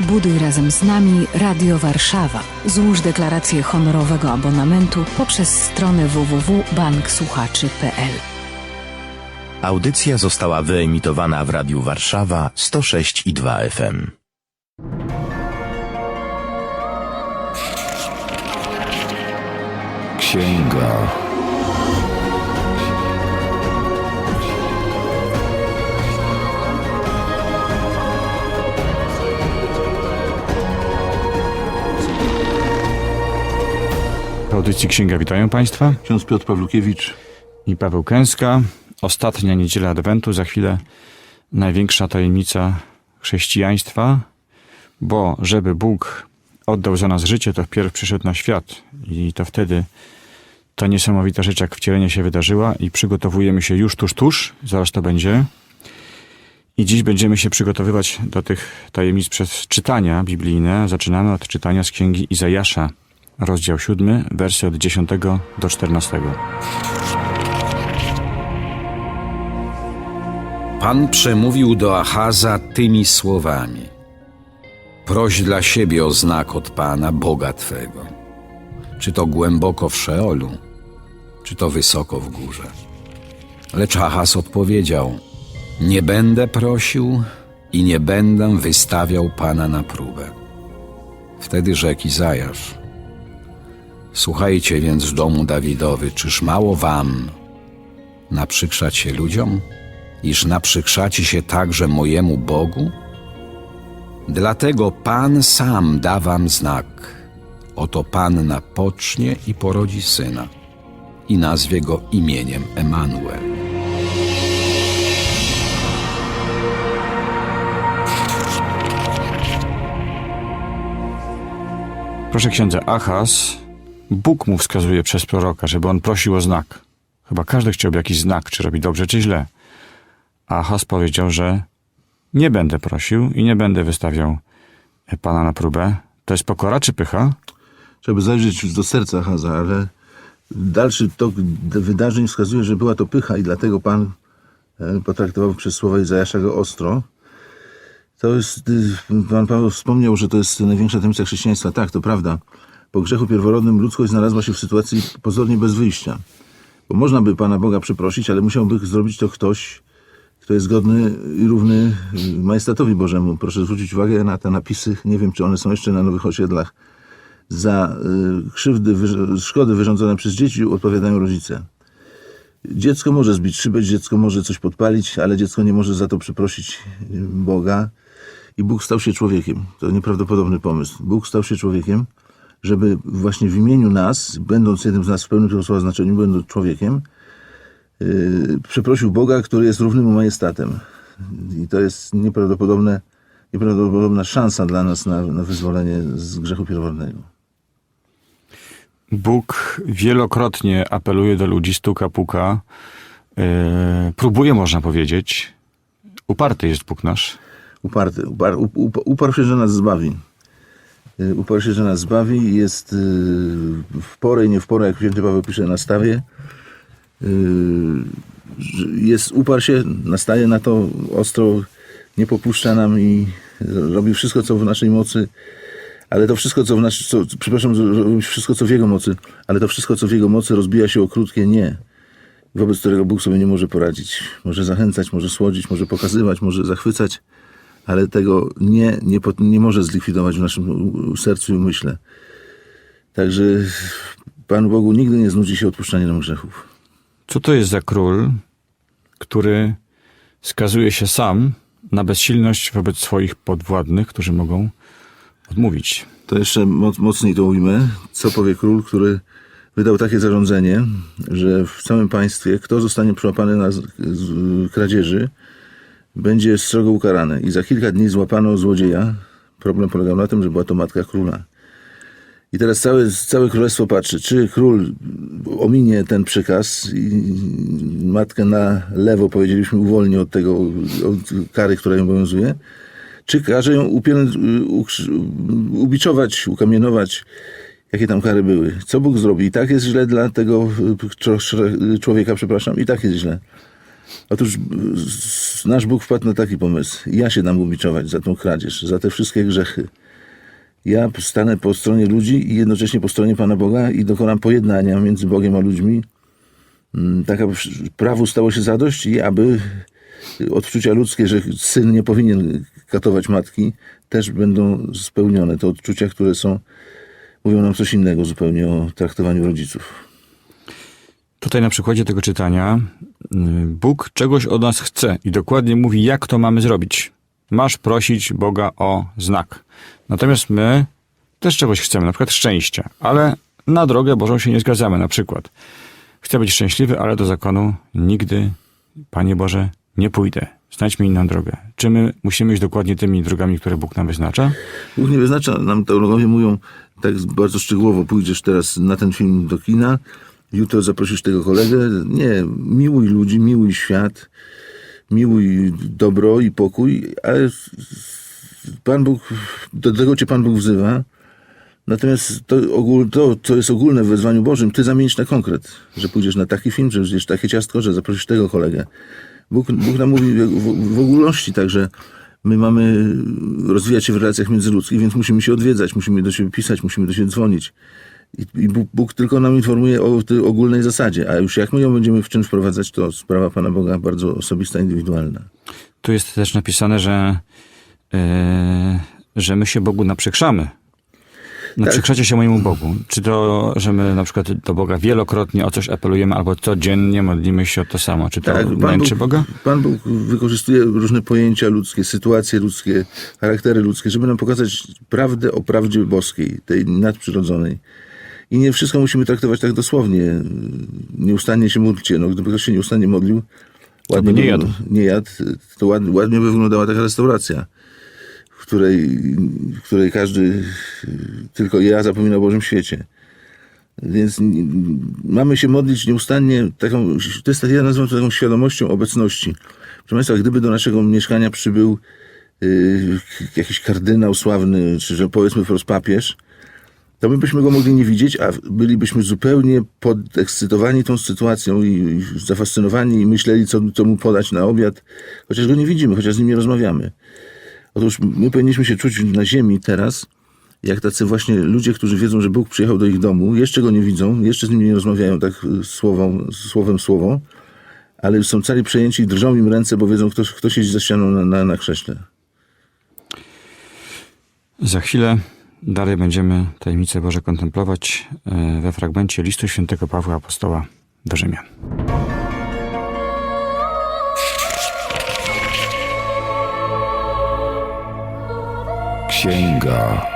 Buduj razem z nami Radio Warszawa. Złóż deklarację honorowego abonamentu poprzez stronę www.banksłuchaczy.pl. Audycja została wyemitowana w Radiu Warszawa 106 i 2 FM. Księga. W audycji Księga witają Państwa Ksiądz Piotr Pawlukiewicz. i Paweł Kęska. Ostatnia niedziela Adwentu, za chwilę największa tajemnica chrześcijaństwa, bo żeby Bóg oddał za nas życie, to wpierw przyszedł na świat i to wtedy ta niesamowita rzecz jak wcielenie się wydarzyła i przygotowujemy się już tuż, tuż, zaraz to będzie. I dziś będziemy się przygotowywać do tych tajemnic przez czytania biblijne. Zaczynamy od czytania z księgi Izajasza, rozdział 7, wersy od 10 do 14. Pan przemówił do Achaza tymi słowami: Proś dla siebie o znak od Pana, Boga Twego. Czy to głęboko w Szeolu, czy to wysoko w górze. Lecz Achaz odpowiedział: Nie będę prosił i nie będę wystawiał Pana na próbę. Wtedy rzekł Izajasz: Słuchajcie więc domu Dawidowy, czyż mało wam naprzykrzać się ludziom? iż naprzykrzacie się także mojemu Bogu? Dlatego Pan sam da wam znak. Oto Panna pocznie i porodzi syna i nazwie go imieniem Emanuel. Proszę księdza, Achaz, Bóg mu wskazuje przez proroka, żeby on prosił o znak. Chyba każdy chciałby jakiś znak, czy robi dobrze, czy źle. A Achaz powiedział, że nie będę prosił i nie będę wystawiał pana na próbę. To jest pokora czy pycha? Trzeba zajrzeć do serca Haza, ale dalszy tok wydarzeń wskazuje, że była to pycha i dlatego Pan e, potraktował przez słowa Izajasza go ostro. To jest, y, Pan Paweł wspomniał, że to jest największa tajemnica chrześcijaństwa. Tak, to prawda. Po grzechu pierworodnym ludzkość znalazła się w sytuacji pozornie bez wyjścia. Bo można by Pana Boga przeprosić, ale musiałby zrobić to ktoś, kto jest godny i równy y, majestatowi Bożemu. Proszę zwrócić uwagę na te napisy, nie wiem czy one są jeszcze na nowych osiedlach. Za y, krzywdy, szkody wyrządzone przez dzieci odpowiadają rodzice. Dziecko może zbić szybę, dziecko może coś podpalić, ale dziecko nie może za to przeprosić y, Boga. I Bóg stał się człowiekiem. To nieprawdopodobny pomysł. Bóg stał się człowiekiem, żeby właśnie w imieniu nas, będąc jednym z nas w pełnym tego słowa znaczeniu, będąc człowiekiem, yy, przeprosił Boga, który jest równym mu majestatem. I to jest nieprawdopodobne, nieprawdopodobna szansa dla nas na, na wyzwolenie z grzechu pierworodnego. Bóg wielokrotnie apeluje do ludzi, stuka, puka, yy, próbuje, można powiedzieć. Uparty jest Bóg nasz. Uparty, upar, up, up, uparł się, że nas zbawi. Yy, Uparł się, że nas zbawi jest yy, w porę i nie w porę, jak święty Paweł pisze na stawie. Że Jest, uparł się, nastaje na to ostro, nie popuszcza nam i robi wszystko, co w naszej mocy. Ale to wszystko, co w naszej, co, przepraszam, wszystko, co w jego mocy, ale to wszystko, co w jego mocy, rozbija się o krótkie nie, wobec którego Bóg sobie nie może poradzić. Może zachęcać, może słodzić, może pokazywać, może zachwycać, ale tego nie, nie, nie może zlikwidować w naszym sercu i umyśle. Także Panu Bogu nigdy nie znudzi się odpuszczanie nam grzechów. Co to jest za król, który skazuje się sam na bezsilność wobec swoich podwładnych, którzy mogą odmówić? To jeszcze moc, mocniej to ujmę. Co powie król, który wydał takie zarządzenie, że w całym państwie kto zostanie przyłapany na kradzieży, będzie strogo ukarany. I za kilka dni złapano złodzieja. Problem polegał na tym, że była to matka króla. I teraz całe, całe królestwo patrzy, czy król ominie ten przykaz i matkę na lewo, powiedzieliśmy, uwolni od tego, od kary, która ją obowiązuje, czy każe ją upię- ukrz- ubiczować, ukamienować, jakie tam kary były. Co Bóg zrobi? I tak jest źle dla tego y, człowieka, przepraszam, i tak jest źle. Otóż y, s- nasz Bóg wpadł na taki pomysł. Ja się dam ubiczować za tą kradzież, za te wszystkie grzechy. Ja stanę po stronie ludzi i jednocześnie po stronie Pana Boga i dokonam pojednania między Bogiem a ludźmi, Mm, tak aby prawu stało się zadość i aby odczucia ludzkie, że syn nie powinien katować matki, też będą spełnione. To odczucia, które są, mówią nam coś innego zupełnie o traktowaniu rodziców. Tutaj na przykładzie tego czytania y, Bóg czegoś od nas chce i dokładnie mówi, jak to mamy zrobić. Masz prosić Boga o znak. Natomiast my też czegoś chcemy, na przykład szczęścia, ale na drogę Bożą się nie zgadzamy. Na przykład chcę być szczęśliwy, ale do zakonu nigdy, Panie Boże, nie pójdę. Znajdź mi inną drogę. Czy my musimy iść dokładnie tymi drogami, które Bóg nam wyznacza? Bóg nie wyznacza, nam teologowie mówią tak bardzo szczegółowo, pójdziesz teraz na ten film do kina, jutro zaprosisz tego kolegę. Nie, miłuj ludzi, miłuj świat, miłuj dobro i pokój, ale Pan Bóg, do tego cię Pan Bóg wzywa. Natomiast to, ogól, to, co jest ogólne w wezwaniu Bożym, ty zamienisz na konkret, że pójdziesz na taki film, że zjesz takie ciastko, że zaprosisz tego kolegę. Bóg, Bóg nam mówi w, w, ogólności, także my mamy rozwijać się w relacjach międzyludzkich, więc musimy się odwiedzać, musimy do siebie pisać, musimy do siebie dzwonić. I, Bóg, tylko nam informuje o tej ogólnej zasadzie, a już jak my ją będziemy w czym wprowadzać, to sprawa Pana Boga bardzo osobista, indywidualna. Tu jest też napisane, że, e, że my się Bogu naprzykrzamy. Naprzykrzacie się mojemu Bogu. Czy to, że my na przykład do Boga wielokrotnie o coś apelujemy, albo codziennie modlimy się o to samo? Czy to Tak, męczy Bóg, Boga? Pan Bóg wykorzystuje różne pojęcia ludzkie, sytuacje ludzkie, charaktery ludzkie, żeby nam pokazać prawdę o prawdzie boskiej, tej nadprzyrodzonej. I nie wszystko musimy traktować tak dosłownie. Nieustannie się módlcie. No, gdyby ktoś się nieustannie modlił, ładnie by nie jadł. nie jadł, to ładnie, ładnie by wyglądała taka restauracja, w której, w której każdy tylko ja zapomina o Bożym świecie. Więc mamy się modlić nieustannie taką, to jest, tak- ja nazywam to taką świadomością obecności. Proszę Państwa, gdyby do naszego mieszkania przybył y, jakiś kardynał sławny, czy że powiedzmy wprost papież, to my byśmy go mogli nie widzieć, a bylibyśmy zupełnie podekscytowani tą sytuacją i, zafascynowani i myśleli, co, co mu podać na obiad, chociaż go nie widzimy, chociaż z nim nie rozmawiamy. Otóż my powinniśmy się czuć na ziemi teraz, jak tacy właśnie ludzie, którzy wiedzą, że Bóg przyjechał do ich domu, jeszcze go nie widzą, jeszcze z nim nie rozmawiają tak słową, słowem słowo, ale są cali przejęci i drżą im ręce, bo wiedzą, kto, kto siedzi za ścianą na, na, na krześle. Za chwilę dalej będziemy tajemnice Boże kontemplować e, we fragmencie listu świętego Pawła Apostoła do Rzymian. Księga.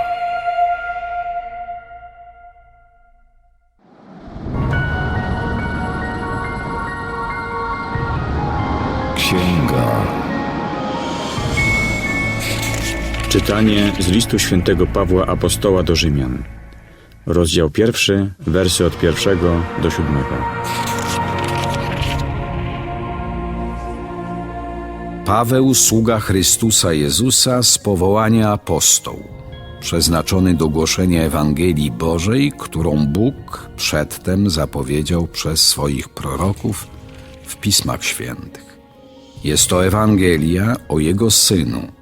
Czytanie z listu świętego Pawła Apostoła do Rzymian. Rozdział pierwszy, wersy od pierwszego do siódmego. Paweł, sługa Chrystusa Jezusa z powołania apostoł, przeznaczony do głoszenia Ewangelii Bożej, którą Bóg przedtem zapowiedział przez swoich proroków w Pismach Świętych. Jest to Ewangelia o Jego Synu,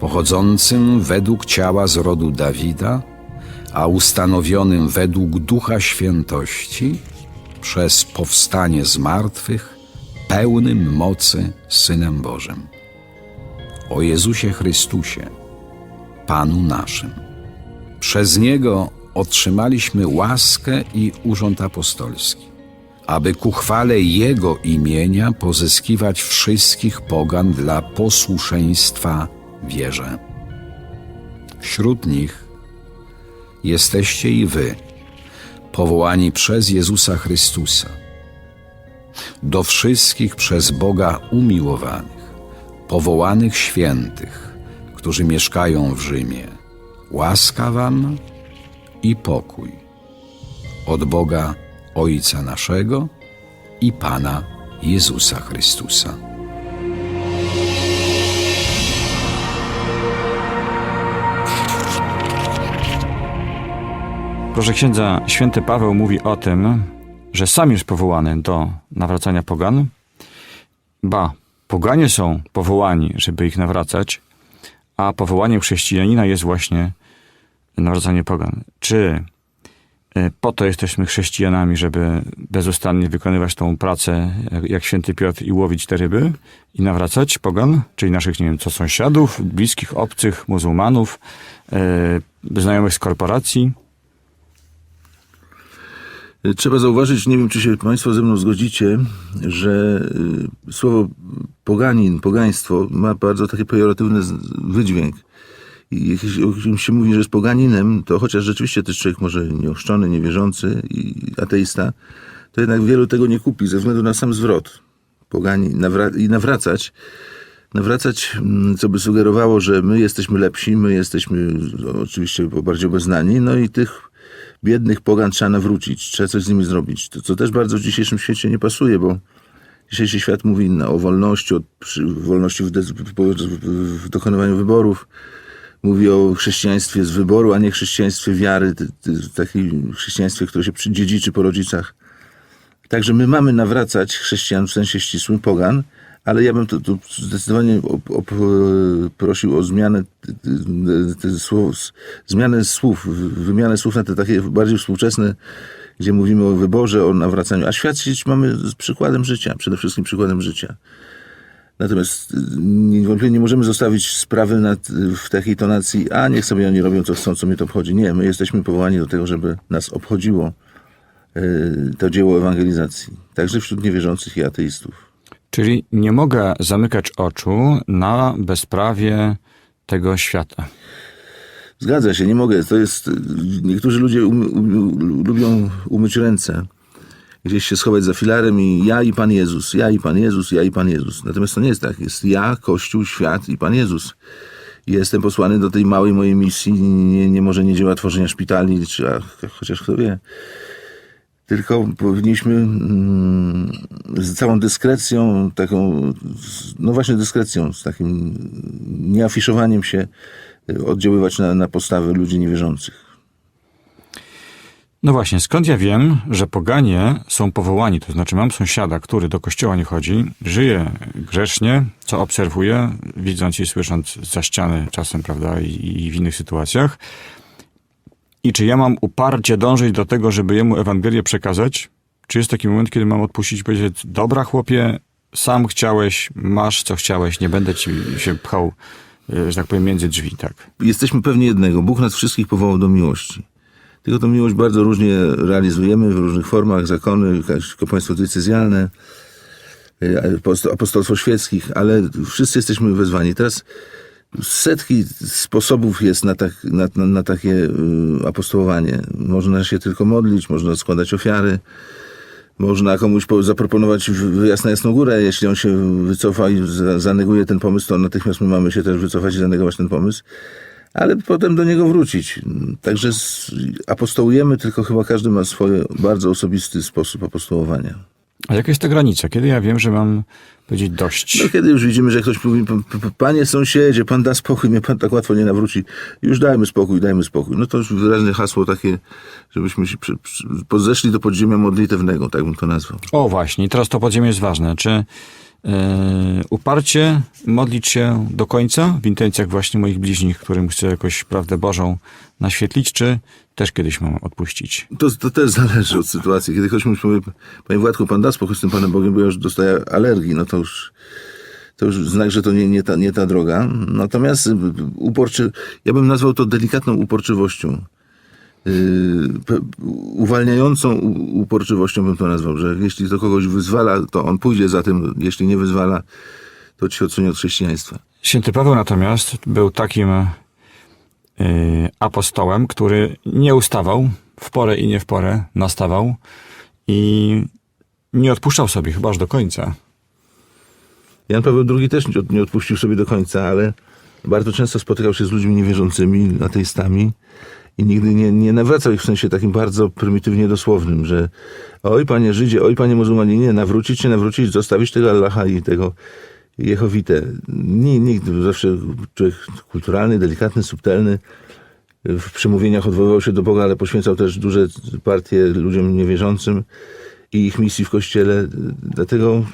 pochodzącym według ciała z rodu Dawida, a ustanowionym według Ducha Świętości przez powstanie z martwych, pełnym mocy Synem Bożym. O Jezusie Chrystusie, Panu naszym. Przez Niego otrzymaliśmy łaskę i urząd apostolski, aby ku chwale Jego imienia pozyskiwać wszystkich pogan dla posłuszeństwa wierze. Wśród nich jesteście i wy, powołani przez Jezusa Chrystusa, do wszystkich przez Boga umiłowanych, powołanych świętych, którzy mieszkają w Rzymie. Łaska wam i pokój od Boga Ojca naszego i Pana Jezusa Chrystusa. Proszę księdza, święty Paweł mówi o tym, że sam jest powołany do nawracania pogan ba, poganie są powołani, żeby ich nawracać, a powołaniem chrześcijanina jest właśnie nawracanie pogan. Czy e, po to jesteśmy chrześcijanami, żeby bezustannie wykonywać tą pracę, jak, święty Piotr, i łowić te ryby i nawracać pogan, czyli naszych, nie wiem, co sąsiadów, bliskich, obcych, muzułmanów, e, znajomych z korporacji? Trzeba zauważyć, nie wiem czy się Państwo ze mną zgodzicie, że y, słowo poganin, pogaństwo ma bardzo taki pejoratywny wydźwięk. I jeśli się mówi, że jest poganinem, to chociaż rzeczywiście jest człowiek może nieochrzczony, niewierzący i ateista, to jednak wielu tego nie kupi ze względu na sam zwrot. Pogani nawra- i nawracać. Nawracać, mm, co by sugerowało, że my jesteśmy lepsi, my jesteśmy oczywiście bardziej obeznani, no i tych biednych pogan trzeba nawrócić, trzeba coś z nimi zrobić. To, co też bardzo w dzisiejszym świecie nie pasuje, bo dzisiejszy świat mówi na- o wolności, o wolności w, w, dokonywaniu wyborów. Mówi o chrześcijaństwie z wyboru, a nie chrześcijaństwie wiary, takim chrześcijaństwie, które się dziedziczy po rodzicach. Także my mamy nawracać chrześcijan w sensie ścisłym, pogan, ale ja bym tu, zdecydowanie op, op, prosił o zmianę, ty słów, zmianę słów, wymianę słów na te takie bardziej współczesne, gdzie mówimy o wyborze, o nawracaniu. A świadczyć mamy z przykładem życia, przede wszystkim przykładem życia. Natomiast niewątpliwie nie możemy zostawić sprawy nad, w takiej tonacji, a niech sobie oni robią co chcą, co mnie to obchodzi. Nie, my jesteśmy powołani do tego, żeby nas obchodziło to dzieło ewangelizacji. Także wśród niewierzących i ateistów. Czyli nie mogę zamykać oczu na bezprawie tego świata. Zgadza się, nie mogę. To jest. Niektórzy ludzie um, um, lubią umyć ręce, gdzieś się schować za filarem i ja i Pan Jezus, ja i Pan Jezus, ja i Pan Jezus. Natomiast to nie jest tak. Jest ja, Kościół, świat i Pan Jezus. Jestem posłany do tej małej mojej misji. Nie, nie może nie dzieła tworzenia szpitali, czy, a, chociaż kto wie. Tylko powinniśmy mm, z całą dyskrecją, taką, no właśnie dyskrecją, z takim nieafiszowaniem się y, oddziaływać na, na postawy ludzi niewierzących. No właśnie, skąd ja wiem, że poganie są powołani? To znaczy, mam sąsiada, który do kościoła nie chodzi, żyje grzecznie, co obserwuję, widząc i słysząc za ściany czasem, prawda, i, i w innych sytuacjach. I czy ja mam uparcie dążyć do tego, żeby jemu Ewangelię przekazać? Czy jest taki moment, kiedy mam odpuścić i powiedzieć, dobra chłopie, sam chciałeś, masz co chciałeś, nie będę ci się pchał, y, że tak powiem, między drzwi, tak? Jesteśmy pewni jednego. Bóg nas wszystkich powołał do miłości. Tylko tą miłość bardzo różnie realizujemy w różnych formach, zakony, kapłaństwo decyzjalne, aposto- apostolstwo świeckich, ale wszyscy jesteśmy wezwani. Teraz setki sposobów jest na, tak, na, na, na takie y, apostołowanie. Można się tylko modlić, można składać ofiary, można komuś po- zaproponować wyjazd na Jasną Górę. Jeśli on się wycofa i za- zaneguje ten pomysł, to natychmiast my mamy się też wycofać i zanegować ten pomysł. Ale potem do niego wrócić. Także apostołujemy, tylko chyba każdy ma swój bardzo osobisty sposób apostołowania. A jaka jest ta granica? Kiedy ja wiem, że mam powiedzieć dość? No kiedy już widzimy, że ktoś mówi, "P- p- panie sąsiedzie, pan da spokój, mnie pan tak łatwo nie nawróci. Już dajmy spokój, dajmy spokój. No to już wyraźne hasło takie, żebyśmy się przy, przy, pozeszli do podziemia modlitewnego, tak bym to nazwał. O właśnie, teraz to podziemie jest ważne. Czy yy, uparcie modlić się do końca w intencjach właśnie moich bliźnich, którym chcę jakoś prawdę Bożą naświetlić, czy też kiedyś mam odpuścić? To, to też zależy od sytuacji. Kiedy ktoś mi powie, panie Władku, pan da spokój z tym Panem Bogiem, bo ja już dostaję alergii, no to już, to już znak, że to nie, nie, ta, nie ta droga. Natomiast y, uporczy, ja bym nazwał to delikatną uporczywością. Yy, uwalniającą uporczywością bym to nazwał, że jeśli to kogoś wyzwala, to on pójdzie za tym, jeśli nie wyzwala, to ci odsunie od chrześcijaństwa. Święty Paweł natomiast był takim apostołem, który nie ustawał, w porę i nie w porę nastawał i nie odpuszczał sobie chyba aż do końca. Jan Paweł II też nie od- nie odpuścił sobie do końca, ale bardzo często spotykał się z ludźmi niewierzącymi, ateistami i nigdy nie, nie nawracał ich w sensie takim bardzo prymitywnie dosłownym, że oj panie Żydzie, oj panie muzułmanie, nie, nawrócić się, nawrócić, zostawić tego Allaha i tego Jehowite. Nie, nigdy, zawsze człowiek kulturalny, delikatny, subtelny, w przemówieniach odwoływał się do Boga, ale poświęcał też duże partie ludziom niewierzącym i ich misji w kościele. Dlatego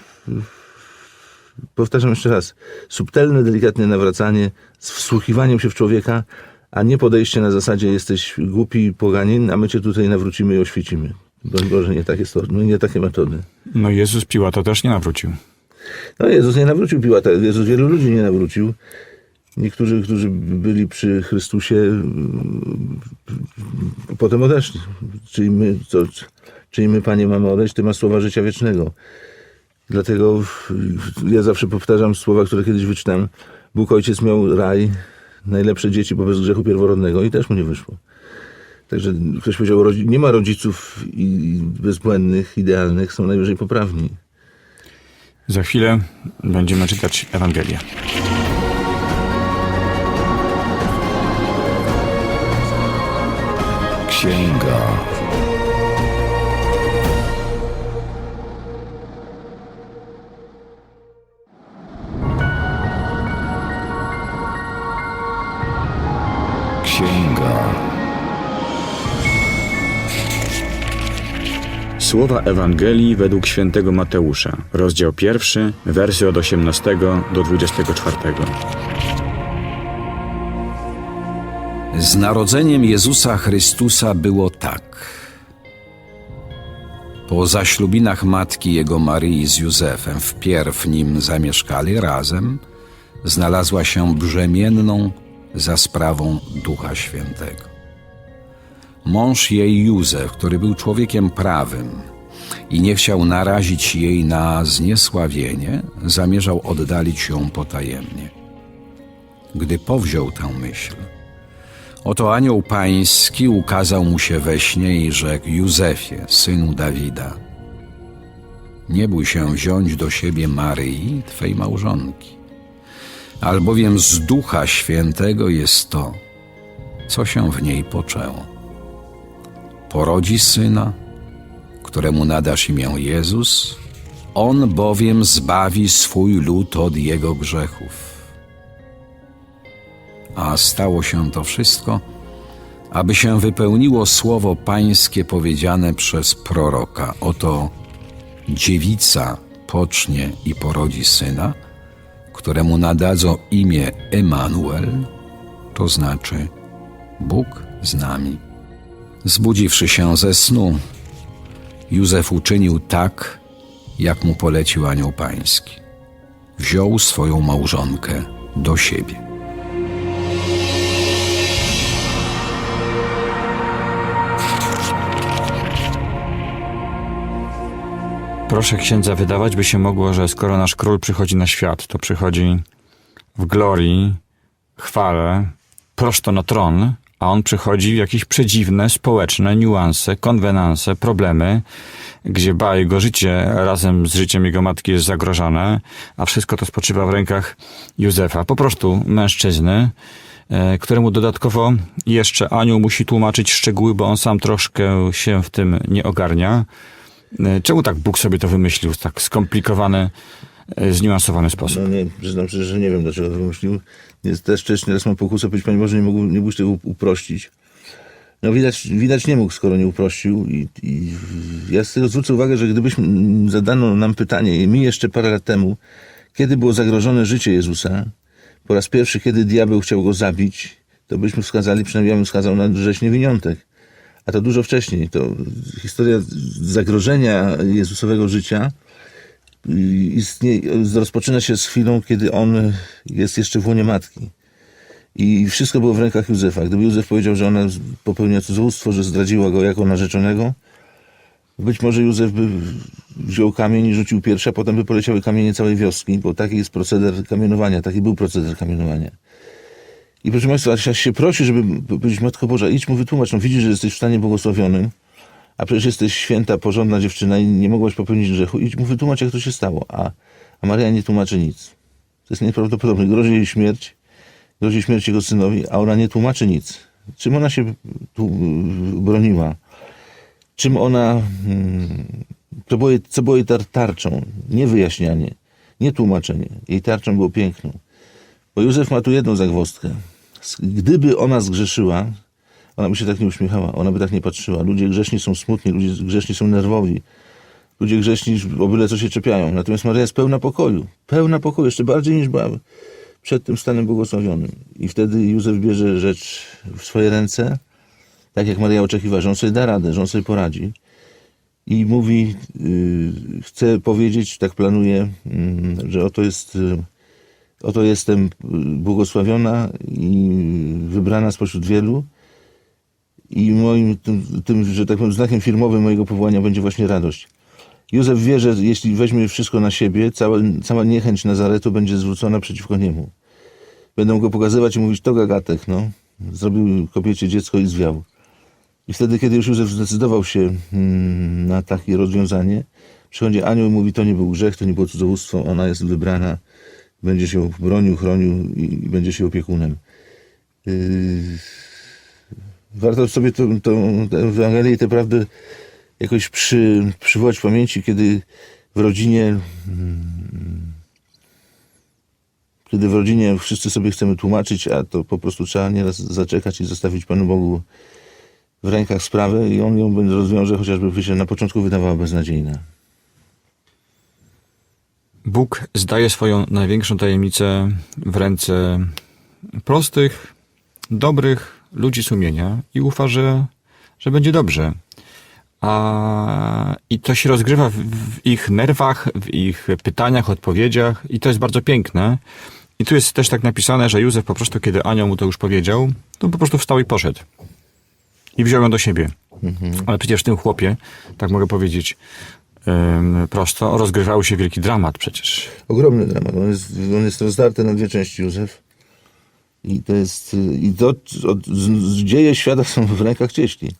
powtarzam jeszcze raz, subtelne, delikatne nawracanie z wsłuchiwaniem się w człowieka, a nie podejście na zasadzie jesteś głupi poganin, a my cię tutaj nawrócimy i oświecimy. Broń Boże, nie takie, no nie takie metody. No Jezus Piłata też nie nawrócił. No Jezus nie nawrócił Piłata, Jezus wielu ludzi nie nawrócił. Niektórzy, którzy byli przy Chrystusie, mm, potem odeszli. Czyli my, czyli my, Panie, mamy odejść, Ty masz słowa życia wiecznego. Dlatego ja zawsze powtarzam słowa, które kiedyś wyczytałem. Bóg Ojciec miał raj, najlepsze dzieci, bo bez grzechu pierworodnego i też mu nie wyszło. Także ktoś powiedział, nie ma rodziców i bezbłędnych, idealnych, są najwyżej poprawni. Za chwilę będziemy czytać Ewangelię. Księga. Słowa Ewangelii według świętego Mateusza, rozdział pierwszy, wersy od 18 do 24. Z narodzeniem Jezusa Chrystusa było tak. Po zaślubinach matki jego Maryi z Józefem, wpierw nim zamieszkali razem, znalazła się brzemienną za sprawą Ducha Świętego. Mąż jej Józef, który był człowiekiem prawym i nie chciał narazić jej na zniesławienie, zamierzał oddalić ją potajemnie. Gdy powziął tę myśl, Oto anioł pański ukazał mu się we śnie i rzekł Józefie, synu Dawida, nie bój się wziąć do siebie Maryi, twej małżonki, albowiem z Ducha Świętego jest to, co się w niej poczęło. Porodzi syna, któremu nadasz imię Jezus, on bowiem zbawi swój lud od jego grzechów a stało się to wszystko, aby się wypełniło słowo Pańskie powiedziane przez proroka: Oto dziewica pocznie i porodzi syna, któremu nadadzą imię Emanuel, to znaczy Bóg z nami. Zbudziwszy się ze snu, Józef uczynił tak, jak mu polecił anioł pański. Wziął swoją małżonkę do siebie. Proszę księdza, wydawać by się mogło, że skoro nasz król przychodzi na świat, to przychodzi w glorii, chwale, prosto na tron, a on przychodzi w jakieś przedziwne, społeczne niuanse, konwenanse, problemy, gdzie ba, jego życie razem z życiem jego matki jest zagrożone, a wszystko to spoczywa w rękach Józefa. Po prostu mężczyzny, e, któremu dodatkowo jeszcze anioł musi tłumaczyć szczegóły, bo on sam troszkę się w tym nie ogarnia. E, Czemu tak Bóg sobie to wymyślił tak skomplikowany, e, zniuansowany sposób? No nie, przyznam szczerze, że nie wiem, dlaczego to wymyślił. Jest też wcześniej raz mam pokusę powiedzieć, Panie Boże, nie, mógł, nie mógłbyś tego uprościć. No widać, widać nie mógł, skoro nie uprościł. I, I ja z tego zwrócę uwagę, że gdybyśmy zadano nam pytanie, mi jeszcze parę lat temu, kiedy było zagrożone życie Jezusa, po raz pierwszy, kiedy diabeł chciał go zabić, to byśmy wskazali, przynajmniej ja bym wskazał na wrześnie winiątek. A to dużo wcześniej. To historia zagrożenia Jezusowego życia istnieje, rozpoczyna się z chwilą, kiedy on jest jeszcze w łonie matki. I wszystko było w rękach Józefa. Gdyby Józef powiedział, że ona popełnia cudzołóstwo, że zdradziła go jako narzeczonego, być może Józef by wziął kamień i rzucił pierwszy, a potem by poleciały kamienie całej wioski, bo taki jest proceder kamienowania, taki był proceder kamienowania. I proszę Państwa, aż się prosi, żeby powiedzieć, Matko Boża, idź mu wytłumacz, no widzisz, że jesteś w stanie błogosławionym, a przecież jesteś święta, porządna dziewczyna i nie mogłaś popełnić grzechu. Idź mu wytłumacz, jak to się stało. A, a Maria nie tłumaczy nic. To jest nieprawdopodobne. Grozi jej śmierć, grozi śmierć jego synowi, a ona nie tłumaczy nic. Czym ona się tu broniła? Czym ona... To było jej, co było jej tar tarczą? Nie wyjaśnianie, nie tłumaczenie. Jej tarczą było piękno. Bo Józef ma tu jedną zagwozdkę. Gdyby ona zgrzeszyła, ona by się tak nie uśmiechała, ona by tak nie patrzyła. Ludzie grzeszni są smutni, ludzie grzeszni są nerwowi. ludzie grzeczni o byle co się czepiają. Natomiast Maria jest pełna pokoju. Pełna pokoju, jeszcze bardziej niż była przed tym stanem błogosławionym. I wtedy Józef bierze rzecz w swoje ręce, tak jak Maria oczekiwała, że on sobie da radę, że on sobie poradzi. I mówi, y, chce powiedzieć, tak planuje, mm, że oto jest, y, oto jestem y, błogosławiona i wybrana spośród wielu. I moim tym, tym, że tak powiem, znakiem firmowym mojego powołania będzie właśnie radość. Józef wie, że jeśli weźmie wszystko na siebie, cała, cała niechęć Nazaretu będzie zwrócona przeciwko niemu. Będą go pokazywać i mówić, to gagatek, no. Zrobił kobiecie dziecko i zwiał. I wtedy, kiedy już Józef zdecydował się mm, na takie rozwiązanie, przychodzi anioł i mówi, to nie był grzech, to nie było cudzołóstwo, ona jest wybrana, będzie się bronił, chronił i, i będzie się opiekunem. Yy, warto sobie tą, tą, tę Ewangelię i tę prawdę jakoś przy, przywołać w pamięci, kiedy w rodzinie mm, kiedy w rodzinie wszyscy sobie chcemy tłumaczyć, a to po prostu trzeba nieraz zaczekać i zostawić Panu Bogu w rękach sprawę i On ją rozwiąże, chociażby się na początku wydawała beznadziejna. Bóg zdaje swoją największą tajemnicę w ręce prostych, dobrych ludzi sumienia i ufa, że, że będzie dobrze. A, I to się rozgrywa w, w ich nerwach, w ich pytaniach, odpowiedziach, i to jest bardzo piękne. I tu jest też tak napisane, że Józef po prostu, kiedy anioł mu to już powiedział, to po prostu wstał i poszedł. I wziął ją do siebie. Ale przecież w tym chłopie, tak mogę powiedzieć ym, prosto, rozgrywał się wielki dramat przecież. Ogromny dramat. On jest, on jest rozdarty na dwie części, Józef. I to jest, i to od, dzieje świata są w rękach cieśli.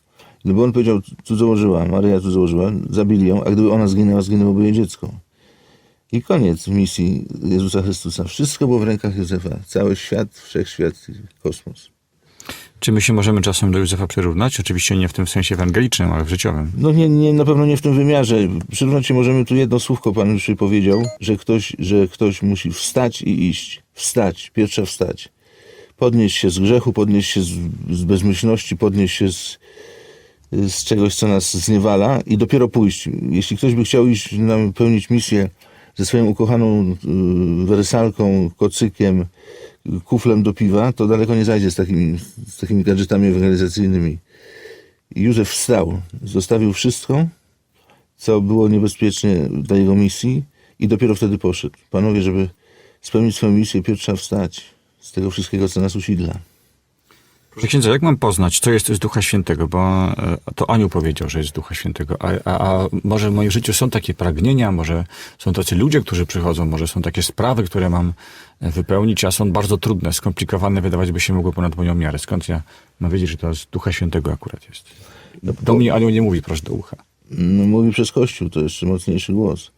Gdyby on powiedział, cudzołożyła, Maryja cudzołożyła, zabili ją, a gdyby ona zginęła, zginęłoby jej dziecko. I koniec misji Jezusa Chrystusa. Wszystko było w rękach Józefa. Cały świat, wszechświat, kosmos. Czy my się możemy czasem do Józefa przyrównać? Oczywiście nie w tym sensie ewangelicznym, ale w życiowym. No nie, nie, na pewno nie w tym wymiarze. Przyrównać się możemy tu jedno słówko, Pan już powiedział, że ktoś, że ktoś musi wstać i iść. Wstać, pierwsza wstać. Podnieść się z grzechu, podnieść się z, z bezmyślności, podnieść się z, z czegoś, co nas zniewala i dopiero pójść. Jeśli ktoś by chciał iść nam pełnić misję ze swoją ukochaną y, wersalką, kocykiem, kuflem do piwa, to daleko nie zajdzie z takimi, z takimi gadżetami ewangelizacyjnymi. Józef wstał, zostawił wszystko, co było niebezpieczne dla jego misji i dopiero wtedy poszedł. Panowie, żeby spełnić swoją misję, pierw trzeba wstać z tego wszystkiego, co nas usidla. Proszę księdza, jak mam poznać, co jest z Ducha Świętego? Bo e, to Aniu powiedział, że jest z Ducha Świętego. A, a, a może w moim życiu są takie pragnienia, może są tacy ludzie, którzy przychodzą, może są takie sprawy, które mam e, wypełnić, a są bardzo trudne, skomplikowane, wydawać by się mogło ponad moją miarę. Skąd ja mam wiedzieć, że to z Ducha Świętego akurat jest? Do mnie Aniu nie mówi, proszę do ucha. No, mówi przez Kościół, to jeszcze mocniejszy głos.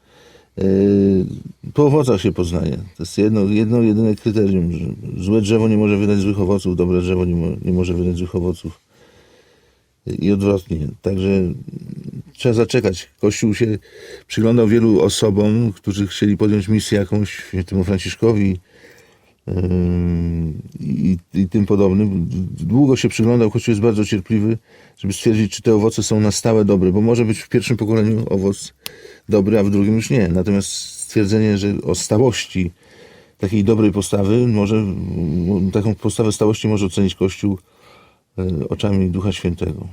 Yy, po owocach się poznaje. To jest jedno, jedno jedyne kryterium, że złe drzewo nie może wydać złych owoców, dobre drzewo nie, mo, nie może wydać złych owoców. I odwrotnie. Także trzeba zaczekać. Kościół się przyglądał wielu osobom, którzy chcieli podjąć misję jakąś, świętemu Franciszkowi yy, i, i tym podobnym. Długo się przyglądał, Kościół jest bardzo cierpliwy, żeby stwierdzić, czy te owoce są na stałe dobre, bo może być w pierwszym pokoleniu owoc dobry, a w drugim już nie. Natomiast stwierdzenie, że o stałości takiej dobrej postawy może, taką postawę stałości może ocenić Kościół e, oczami Ducha Świętego.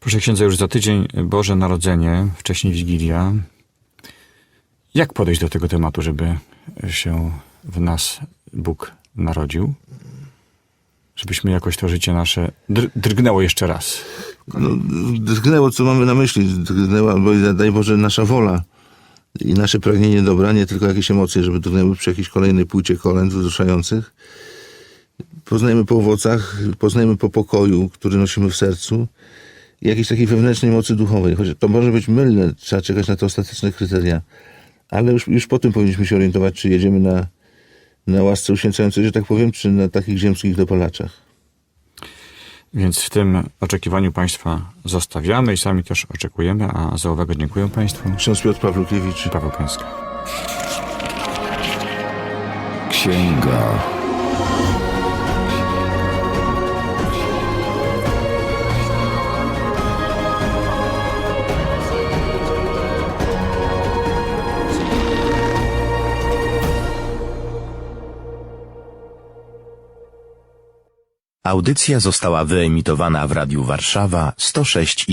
Proszę księdza, już za tydzień Boże Narodzenie, wcześniej Wigilia. Jak podejść do tego tematu, żeby się w nas Bóg narodził? Żebyśmy jakoś to życie nasze dr- drgnęło jeszcze raz. No, drgnęło, co mamy na myśli. Drgnęła, bo daj Boże, nasza wola i nasze pragnienie dobra, nie tylko jakieś emocje, żeby drgnęły przy jakiejś kolejnej płycie kolęd wzruszających. Poznajmy po owocach, poznajmy po pokoju, który nosimy w sercu jakiejś takiej wewnętrznej mocy duchowej. Choć to może być mylne, trzeba czekać na te ostateczne kryteria, ale już, już po tym powinniśmy się orientować, czy jedziemy na, na łasce uświęcającej, że tak powiem, czy na takich ziemskich dopalaczach. Więc w tym oczekiwaniu Państwa zostawiamy i sami też oczekujemy, a za uwagę dziękuję Państwu. Ksiądz Piotr Pawlukiewicz. Paweł Pęska. Księga. Audycja została wyemitowana w Radiu Warszawa 106 i 2